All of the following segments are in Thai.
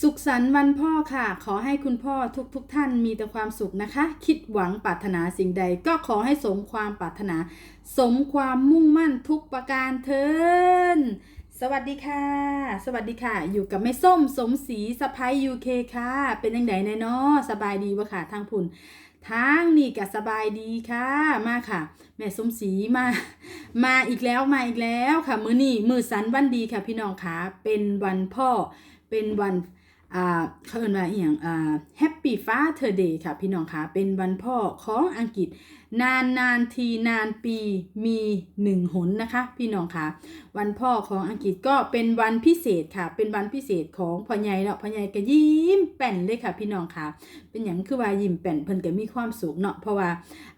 สุขสันต์วันพ่อค่ะ ขอให้คุณพ่อทุกทุกๆท่านมีแต่ความสุขนะคะ คิดหวังปรารถนาสิ่งใด ก็ขอให้สมความปรารถนา สมความมุ่งมั่นทุกประการเทินสวัสดีค่ะ สวัสดีค่ะ อยู่กับแม่ส้มสมศรีสะพายยูเคค่ะ เป็นยังไงแน่เนอสบายดีวะค่ะทางพุ่นทางนี่ก็สบายดีค่ะ มาค่ะ แม่สมศรีมา มาอีกแล้วมาอีกแล้วค่ะ มือนี้มือสันวันดีค่ะพี่น้องค่ะ เป็นวันพ่อเป็นวัน อ่าเขาเรียว่าอย่างอ่า Happy Father Day ค่ะพี่น้องค่ะเป็นวันพ่อของอังกฤษ นานนานทีนานปีมีหนึ่งหนนะคะ พี่น้องค่ะวันพ่อของอังกฤษก็เป็นวันพิเศษค่ะ เป็นวันพิเศษของพ่อใหญ่เนาะพ่อใหญ่ก็ยิ้มแป้นเลยค่ะ พี่น้องค่ะเป็นอย่างคือว่ายิ้มแป้นเพิ่นก็มีความสุขเนาะเพราะว่า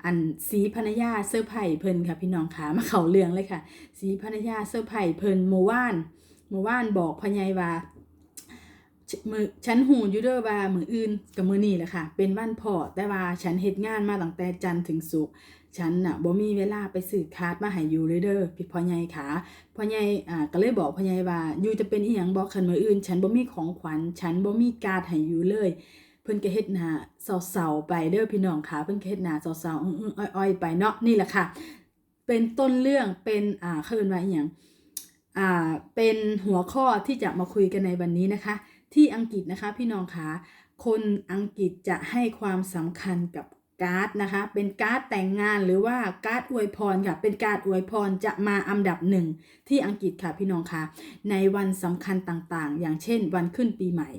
อันสีภรรยาเซอร์ไพรส์เพิ่นค่ะ พี่น้องค่ะมาเข้าเรื่องเลยค่ะ สีภรรยาเซอร์ไพรส์เพิ่นเมื่านเมื่อวานบอกพ่อใหญ่ว่า มือฉันหูอยู่เด้อว่ามืออื่นกับมือนี่แหละค่ะ เป็นวันพอแต่ว่าฉันเฮ็ดงานมาตั้งแต่จันทร์ถึงศุกร์ฉันน่ะบ่มีเวลาไปซื้อคาร์ดมาให้ยูเลยเด้อพี่พ่อใหญ่ค่ะพ่อใหญ่อ่าก็เลยบอกพ่อใหญ่ว่ายูจะเป็นอีหยังบอกคันมืออื่น ฉันบ่มีของขวัญฉันบ่มีการ์ดให้ยูเลย เพิ่นก็เฮ็ดหน้าเศร้าๆไปเด้อพี่น้องค่ะเพิ่นก็เฮ็ดหน้าเศร้าๆอื้อๆอ้อยๆไปเนาะนี่แหละค่ะ เป็นต้นเรื่องเป็นอ่าเขาเอิ้นว่าอีหยังอ่าเป็นหัวข้อที่จะมาคุยกันในวันนี้นะคะ ที่อังกฤษนะคะพี่น้องคะคนอังกฤษจะให้ความสำคัญกับการ์ดนะคะ เป็นการ์ดแต่งงานหรือว่าการ์ดอวยพรค่ะ เป็นการ์ดอวยพรจะมาอันดับหนึ่งที่อังกฤษค่ะพี่น้องคะในวันสำคัญต่างๆ อย่างเช่น วันขึ้นปีใหม่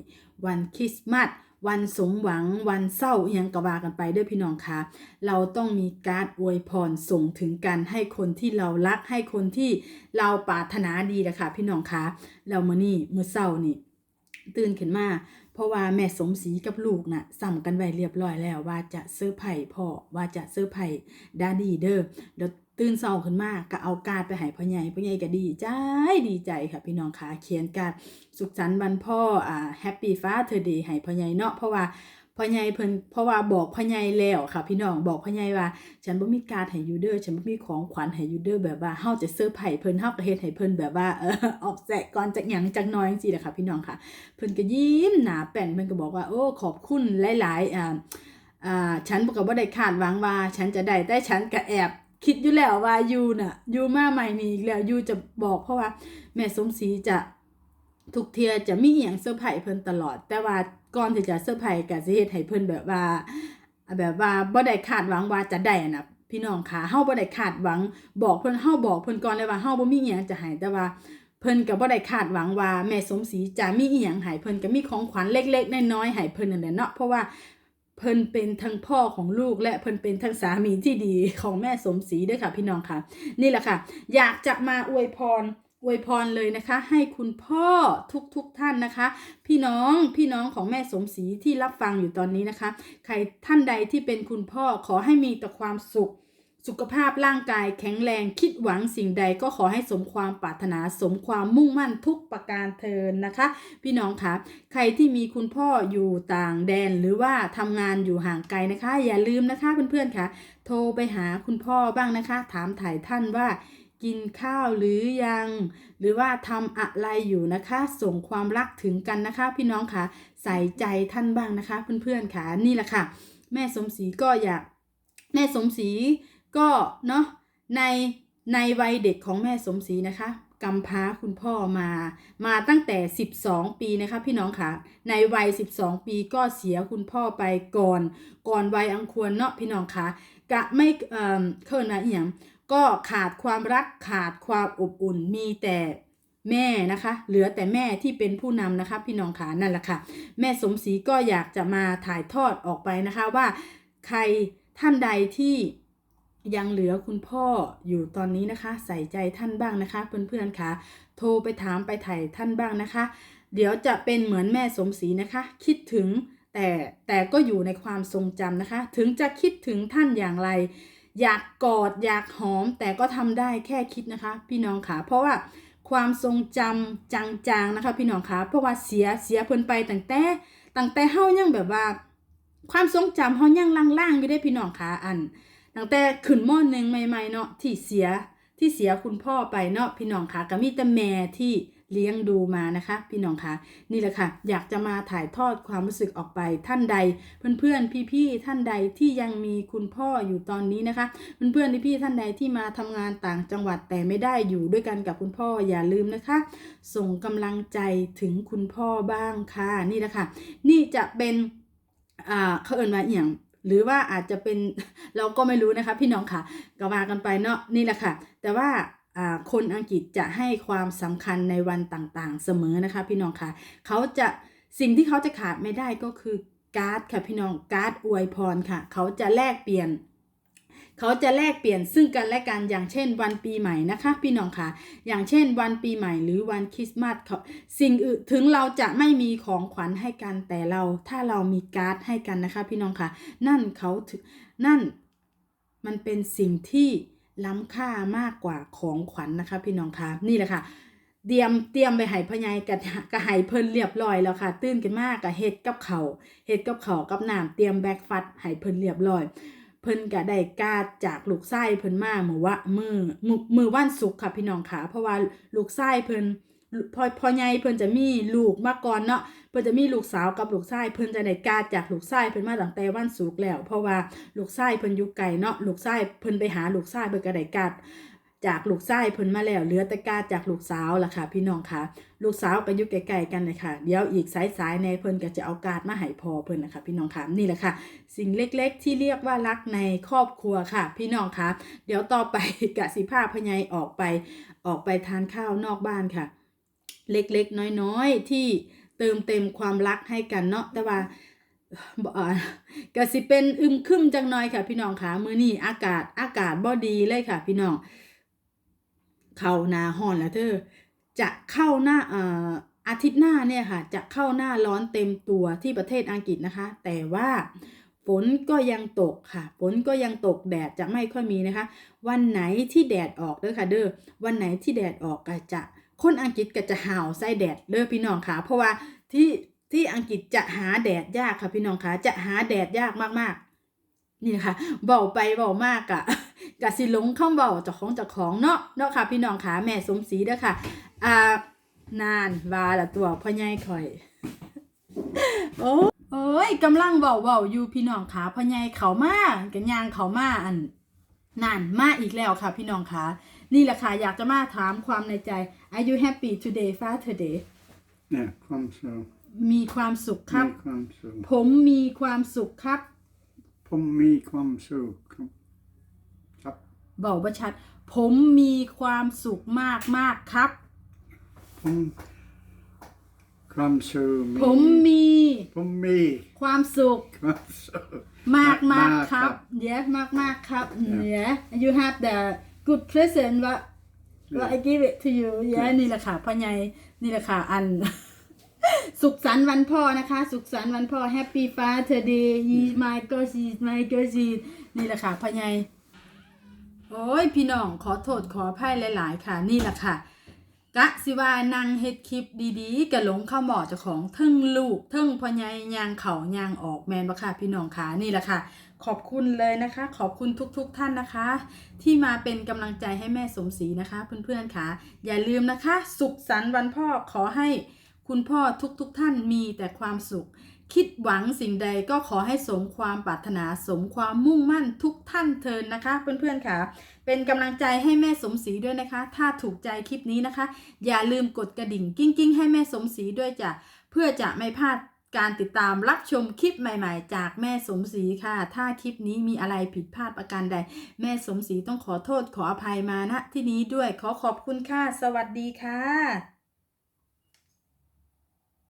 วันคริสต์มาสวันสมหวังวันเศร้าอหยังกว่ากันไปด้วยพี่น้องคะเราต้องมีการ์ดอวยพรส่งถึงกันให้คนที่เรารักให้คนที่เราปรารถนาดีนะคะพี่น้องคะเรามื่อนี่มื่อเศร้านี่ ตื่นขึ้นมา เพราะว่าแม่สมศรีกับลูกน่ะสั่งกันไว้เรียบร้อยแล้วว่าจะเซอร์ไพรส์พ่อว่าจะเซอร์ไพรส์ดาดีเด้อเดี๋ยวตื่นเศร้าขึ้นมาก็เอาการ์ดไปให้พ่อใหญ่พ่อใหญ่ก็ดีใจดีใจค่ะพี่น้องค่ะเขียนการ์ดสุขสันต์วันพ่ออ่าแฮปปี้ฟ้าเธอดีให้พ่อใหญ่เนาะเพราะว่า พ่อใหญ่เพิ่นเพราะว่าบอกพ่อใหญ่แล้วค่ะ พี่น้องบอกพ่อใหญ่ว่า ฉันบ่มีการให้ยูเด้อฉันบ่มีของขวัญให้ยูเด้อแบบว่าเฮาจะเซอร์ไพรส์เพิ่นเฮาก็เฮ็ดให้เพิ่นแบบว่าเออออกแสะก่อนจักหยังจักน้อยจังซี่แหละค่ะ พี่น้องค่ะ เพิ่นก็ยิ้มหนาแป้นเพิ่นก็บอกว่าโอ้ขอบคุณหลายๆอ่าอ่าฉันก็บ่ได้คาดหวังว่า ฉันจะได้แต่ฉันก็แอบคิดอยู่แล้วว่ายูน่ะยูมาใหม่นี่อีกแล้วยูจะบอกเพราะว่าแม่สมศรีจะ ทุกเทียจะมีอหย่างเซอร์ไพรส์เพิ่นตลอด แต่ว่าก่อนที่จะเซอร์ไพรส์ก็สิเฮ็ดให้เพิ่นแบบว่า แบบว่าบ่ได้คาดหวังว่าจะได้นะพี่น้องค่ะเฮาบ่ได้คาดหวัง บอกเพิ่นเฮาบอกเพิ่นก่อนเลยว่าเฮาบ่มีอิหยังจะให้แต่ว่าเพิ่นก็บ่ได้คาดหวังว่าแม่สมศรีจะมีอีหยังให้เพิ่นก็มีของขวัญเล็กๆน้อยๆให้เพิ่นนั่นแหละเนาะเพราะว่าเพิ่นเป็นทั้งพ่อของลูกและเพิ่นเป็นทั้งสามีที่ดีของแม่สมศรีด้วยค่ะพี่น้องค่ะ นี่แหละค่ะ อยากจะมาอวยพร อวยพรเลยนะคะ ให้คุณพ่อทุกๆทท่านนะคะ พี่น้องพี่น้องของแม่สมศรีที่รับฟังอยู่ตอนนี้นะคะ ใครท่านใดที่เป็นคุณพ่อขอให้มีแต่ความสุข สุขภาพร่างกายแข็งแรงคิดหวังสิ่งใดก็ขอให้สมความปรารถนาสมความมุ่งมั่นทุกประการเทินนะคะ พี่น้องคะใครที่มีคุณพ่ออยู่ต่างแดนหรือว่าทำงานอยู่ห่างไกลนะคะ อย่าลืมนะคะเพื่อนๆค่ะ โทรไปหาคุณพ่อบ้างนะคะ ถามถ่ายท่านว่า กินข้าวหรือยัง หรือว่าทำอะไรอยู่นะคะ ส่งความรักถึงกันนะคะ พี่น้องค่ะ ใส่ใจท่านบ้างนะคะ เพื่อนๆค่ะนี่แหละค่ะ แม่สมศรีก็อยาก แม่สมศรีก็เนาะในในวัยเด็กของแม่สมศรีนะคะกำพร้าคุณพ่อมามาตั้งแต่ 12 ปีนะคะพี่น้องค่ะ ในวัย 12 ปีก็เสียคุณพ่อไปก่อน ก่อนวัยอังควรเนาะพี่น้องค่ะกะไม่เอ่อเคินนะอหย่าง ก็ขาดความรักขาดความอบอุ่นมีแต่แม่นะคะ เหลือแต่แม่ที่เป็นผู้นำนะคะพี่น้องค่ะนั่นแหละค่ะ แม่สมศรีก็อยากจะมาถ่ายทอดออกไปนะคะว่าใครท่านใดที่ยังเหลือคุณพ่ออยู่ตอนนี้นะคะ ใส่ใจท่านบ้างนะคะ เพื่อนๆค่ะ โทรไปถามไปถ่ายท่านบ้างนะคะ เดี๋ยวจะเป็นเหมือนแม่สมศรีนะคะ คิดถึงแต่แต่ก็อยู่ในความทรงจำนะคะ ถึงจะคิดถึงท่านอย่างไร อยากกอดอยากหอม แต่ก็ทำได้แค่คิดนะคะ พี่น้องค่ะ เพราะว่าความทรงจำจางๆนะคะ พี่น้องค่ะเพราะว่าเสียเสียเพิ่นไปตั้งแต่ตั้งแต่เฮายังแบบว่า ความทรงจำเฮายังล่างๆอยู่ได้พี่น้องค่ะอันตั้งแต่ขึ้นมอหนึ่งใหม่ๆเนาะที่เสียที่เสียคุณพ่อไปเนาะพี่น้องค่ะก็มีแต่แม่ที่ เลี้ยงดูมานะคะ พี่น้องคะนี่แหละค่ะ อยากจะมาถ่ายทอดความรู้สึกออกไปท่านใด เพื่อนๆพี่ๆท่านใดที่ยังมีคุณพ่ออยู่ตอนนี้นะคะเพื่อนๆพี่ๆท่านใดที่มาทำงานต่างจังหวัดแต่ไม่ได้อยู่ด้วยกันกับคุณพ่ออย่าลืมนะคะ ส่งกำลังใจถึงคุณพ่อบ้างค่ะนี่แหละค่ะนี่จะเป็นอ่าเขาเอ่นว่าอย่างหรือว่าอาจจะเป็นเราก็ไม่รู้นะคะ พี่น้องค่ะก็ว่ากันไปเนาะนี่แหละค่ะ แต่ว่า คนอังกฤษจะให้ความสำคัญในวันต่างๆ เสมอนะคะ พี่น้องค่ะ เขาจะสิ่งที่เขาจะขาดไม่ได้ก็คือการ์ดค่ะพี่น้องการ์ดอวยพรค่ะ เขาจะแลกเปลี่ยนเขาจะแลกเปลี่ยนซึ่งกันและกันอย่างเช่นวันปีใหม่นะคะ พี่น้องค่ะ อย่างเช่นวันปีใหม่หรือวันคริสต์มาสเขาสิ่งอื่นถึงเราจะไม่มีของขวัญให้กันแต่เราถ้าเรามีการ์ดให้กันนะคะ พี่น้องค่ะ นั่นเขาถึงนั่นมันเป็นสิ่งที่ ล้ำค่ามากกว่าของขวัญนะคะ พี่น้องคะนี่แหละค่ะเตรียมเตรียมไปหายพญายกับกับหายเพิ่นเรียบร้อยแล้วค่ะ ตื่นกันมากกับเฮ็ดกับเขาเฮ็ดกับเขากับน้ำเตรียมแบกฟัดหายเพิ่นเรียบร้อย เพิ่นก็ได้กาดจากลูกไส้เพิ่นมาเมื่อว่ามือมือว่านสุกค่ะพี่น้องค่ะเพราะว่าลูกไส้เพิ่น พอพอใหญ่เพิ่นจะมีลูกมาก่อนเนาะเพิ่นจะมีลูกสาวกับลูกไส้เพิ่นจะได้กาดจากลูกไส้เพิ่นมาตั้งแต่วันศุกร์แล้ว เพราะว่าลูกไส้เพิ่นอยู่ไกลเนาะลูกไส้เพิ่นไปหาลูกไส้เพิ่นก็ได้กาดจากลูกไส้เพิ่นมาแล้วเหลือแต่กาดจากลูกสาวล่ะค่ะ พี่น้องค่ะ ลูกสาวก็อยู่ใกล้ๆกันเลยค่ะ เดี๋ยวอีกสายๆในเพิ่นก็จะเอาการ์ดมาให้พอเพิ่นนะคะพี่น้องค่ะนี่แหละค่ะ สิ่งเล็กๆ ที่เรียกว่ารักในครอบครัวค่ะ พี่น้องคะเดี๋ยวต่อไปกะสิภาพยายออกไป ออกไปทานข้าวนอกบ้านค่ะ เล็กๆ น้อยๆ ที่เติมเต็มความรักให้กันเนาะแต่ว่ากะสิเป็นอึมครึมจังหน่อยค่ะ พี่น้องคะมื้อนี้อากาศอากาศบ่ดีเลยค่ะ พี่น้องเข้าหน้าร้อนแล้วเธอจะเข้าหน้าอ่ออาทิตย์หน้าเนี่ยค่ะ จะเข้าหน้าร้อนเต็มตัวที่ประเทศอังกฤษนะคะ แต่ว่าฝนก็ยังตกค่ะ ฝนก็ยังตกแดดจะไม่ค่อยมีนะคะ วันไหนที่แดดออกเด้อค่ะเด้อวันไหนที่แดดออกก็จะ คนอังกฤษก็จะห่าวใส่แดดเด้อพี่น้องค่ะเพราะว่าที่ที่อังกฤษจะหาแดดยากค่ะพี่น้องค่ะจะหาแดดยากมากๆ นี่นะคะเบาไปเบามากอะกะสิหลงเข้าเบาจากของจากของเนาะเนาะค่ะ พี่น้องค่ะแม่สมศรีเด้อค่ะอ่านานว่าละตัวพ่อใหญ่ข่อยโอ้โอ้ยกำลังเบาเบาอยู่พี่น้องค่ะพ่อใหญ่เขามากันยางเขามาอันนั่นมาอีกแล้วค่ะ พี่น้องค่ะ นี่แหละค่ะอยากจะมาถามความในใจ Are you happy today Father Day Ja, kom så. มีความสุขครับ Ni kom så. ผมมีความสุขครับ På mi kom så. Kom. Tapp. บอกว่าชัด ผมมีความสุขมากมากๆครับ På kom så. ผมมี På mi ความสุข kom så. มากมากมากคครัรับบ yes มากมากครับ yeah you have the good present ว่าว่า I give it to you yeah นี่แหละค่ะพ่อใหญ่นี่แหละค่ะอัน สุขสันต์วันพ่อนะคะ สุขสันต์วันพ่อ Happy Father Day ye my God ye my God ye นี่แหละค่ะพ่อใหญ่โอ้ยพี่น้องขอโทษขออภัยหลาย ๆ ค่ะ นี่แหละค่ะ กะสิว่านั่งเฮ็ดคลิปดีๆกะหลงเข้าหมอเจ้าของเทึ่งลูกเทึ่งพ่อใหญ่ยางเขายางออกแมนบ่ค่ะพี่น้องค่ะนี่แหละค่ะ ขอบคุณเลยนะคะ ขอบคุณทุกๆทท่านนะคะ ที่มาเป็นกำลังใจให้แม่สมศรีนะคะ เพื่อนๆค่ะ อย่าลืมนะคะ สุขสันต์วันพ่อขอให้คุณพ่อทุกๆทท่านมีแต่ความสุข คิดหวังสิ่งใดก็ขอให้สมความปรารถนาสมความมุ่งมั่นทุกท่านเทินนะคะ เพื่อนๆค่ะ เป็นกำลังใจให้แม่สมศรีด้วยนะคะ ถ้าถูกใจคลิปนี้นะคะ อย่าลืมกดกระดิ่งกิ้งกิ้งๆ ให้แม่สมศรีด้วยจ้ะเพื่อจะไม่พลาดการติดตามรับชมคลิปใหม่ๆ จากแม่สมศรีค่ะ ถ้าคลิปนี้มีอะไรผิดพลาดประการใด แม่สมศรีต้องขอโทษขออภัยมาณที่นี้ด้วยขอขอบคุณค่ะ สวัสดีค่ะ